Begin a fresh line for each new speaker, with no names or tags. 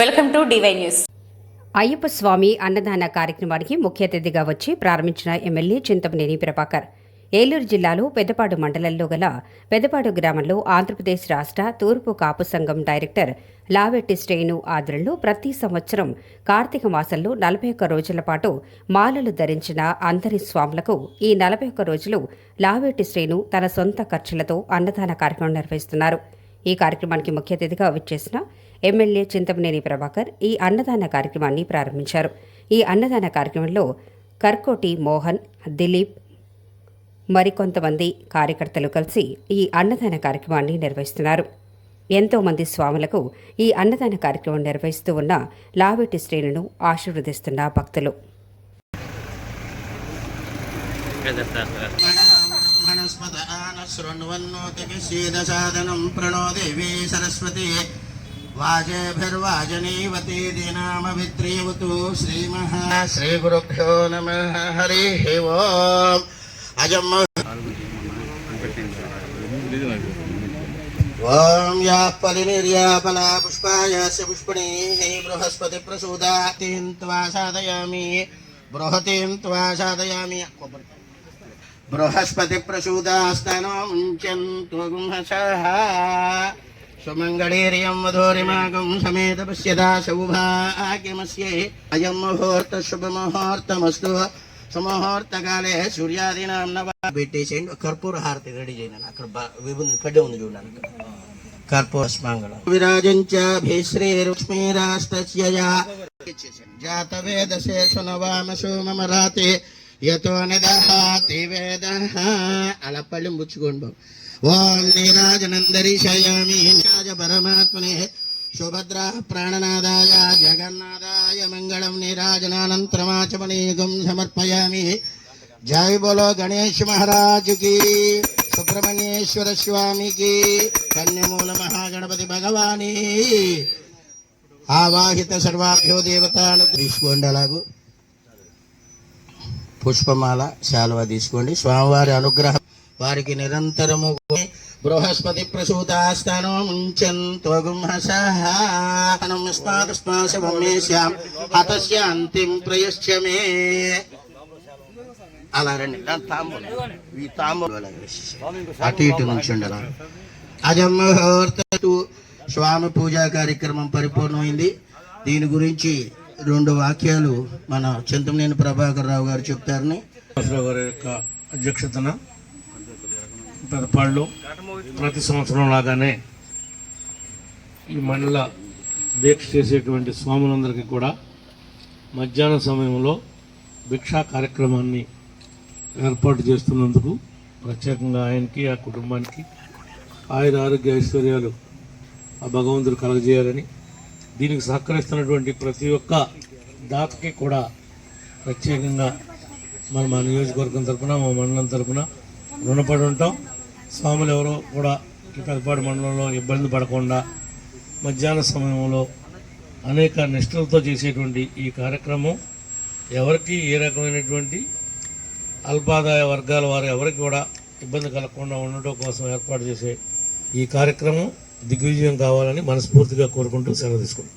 Welcome to DY news.
Ayyappa Swami అన్నదాన కార్యక్రమానికి ముఖ్య అతిథిగా వచ్చి ప్రారంభించిన ఎమ్మెల్యే చింతమనేని ప్రభాకర్. ఏలూరు జిల్లాలో పెద్దపాడు మండలంలో గల పెద్దపాడు గ్రామంలో ఆంధ్రప్రదేశ్ రాష్ట్ర తూర్పు కాపు సంఘం డైరెక్టర్ లావెట్టి శ్రేణు ఆధ్వర్యంలో ప్రతి సంవత్సరం కార్తీక మాసంలో నలభై ఒక్క రోజుల పాటు మాలలు ధరించిన అందరి స్వాములకు ఈ నలభై ఒక్క రోజులు లావెట్టి శ్రేణు తన సొంత ఖర్చులతో అన్నదాన కార్యక్రమం నిర్వహిస్తున్నారు. ఈ కార్యక్రమానికి ముఖ్య అతిథిగా విచ్చేసిన ఎమ్మెల్యే చింతమనేని ప్రభాకర్ ఈ అన్నదాన కార్యక్రమాన్ని ప్రారంభించారు. ఈ అన్నదాన కార్యక్రమంలో కర్కోటి మోహన్ దిలీప్ మరికొంతమంది కార్యకర్తలు కలిసి ఈ అన్నదాన కార్యక్రమాన్ని నిర్వహిస్తున్నారు. ఎంతోమంది స్వాములకు ఈ అన్నదాన కార్యక్రమం నిర్వహిస్తూ ఉన్న లావేటి శ్రేణును ఆశీర్వదిస్తున్న భక్తులు.
ప్రణో దేవి సరస్వతి. वाजेभिर्वाजनीवतीदीनामभित्रीवतु श्रीमः श्रीगुरुभ्यो नमः। हरिः ओम्। अजम्। ॐ याः पलिनिर्या फला पुष्पा यास्य बृहस्पतिप्रसूदातीं त्वा साधयामि बृहतीं त्वा साधयामि बृहस्पतिप्रसूदास्तनो सुमङ्गळीर्यं वधूरिमागं समेत पश्यदा सौभाग्यमस्ये अयं मुहूर्तः शुभमुहूर्तमस्तु సుముహూర్తకాలే సూర్యాదీనాం నవ పెట్టేసేయండి కర్పూర హారతి రెడీ చేయండి అక్కడ బ- విభూది పడ్డే ఉంది చూడండి అక్కడ కర్పూర స్మాంగళం విరాజంచ భీశ్రీరుక్ష్మీరాస్తస్య జాత వేదశేషు నవామసు మమ రాతే యతో నిదహాతి వేద అలా పళ్ళెం పుచ్చుకోండి బాబు ఓం నీరాజనందరిశయామి రాజ పరమాత్మనే సుభద్రా ప్రాణనాదాయ జగన్నాథాయ మంగళం నీరాజనానంతరమాచమనీగం సమర్పయామి. జై బోలో గణేష్ మహారాజుకి సుబ్రహ్మణ్యేశ్వర స్వామికి కన్యమూల మహాగణపతి భగవాని. ఆవాహిత సర్వాభ్యో దేవతాను తీసుకోండి అలాగూ. పుష్పమాల శాలువ తీసుకోండి. స్వామివారి అనుగ్రహం వారికి నిరంతరము బృహస్పతి ప్రసూతాస్థానం ముంచంత్వగుంహసాం హతస్య అంతిం ప్రయశ్చ మే. అలా రండి. తాంబూలం. ఈ తాంబూలం. అటు ఇటు నుంచి ఉండాల అజముహూర్తు స్వామి పూజా కార్యక్రమం పరిపూర్ణమైంది. దీని గురించి రెండు వాక్యాలు మన చింతమనేని ప్రభాకర్ రావు గారు చెప్తారని.
గారి యొక్క అధ్యక్షతన పెదపాళ్ళు ప్రతి సంవత్సరం లాగానే ఈ మండల దీక్ష చేసేటువంటి స్వాములందరికీ కూడా మధ్యాహ్న సమయంలో భిక్షా కార్యక్రమాన్ని ఏర్పాటు చేస్తున్నందుకు ప్రత్యేకంగా ఆయనకి ఆ కుటుంబానికి ఆయన ఆరోగ్య ఐశ్వర్యాలు ఆ భగవంతుడు కలగజేయాలని దీనికి సహకరిస్తున్నటువంటి ప్రతి ఒక్క దాతకి కూడా ప్రత్యేకంగా మన మా నియోజకవర్గం తరపున మా మండలం తరఫున రుణపడి ఉంటాం. స్వాములు ఎవరో కూడా ఈ పెద్దపాడు మండలంలో ఇబ్బంది పడకుండా మధ్యాహ్న సమయంలో అనేక నిష్ఠలతో చేసేటువంటి ఈ కార్యక్రమం ఎవరికి ఏ రకమైనటువంటి అల్పాదాయ వర్గాల వారు ఎవరికి కూడా ఇబ్బంది కలగకుండా ఉండటం కోసం ఏర్పాటు చేసే ఈ కార్యక్రమం దిగ్విజయం కావాలని మనస్ఫూర్తిగా కోరుకుంటూ సెలవు తీసుకుంటాం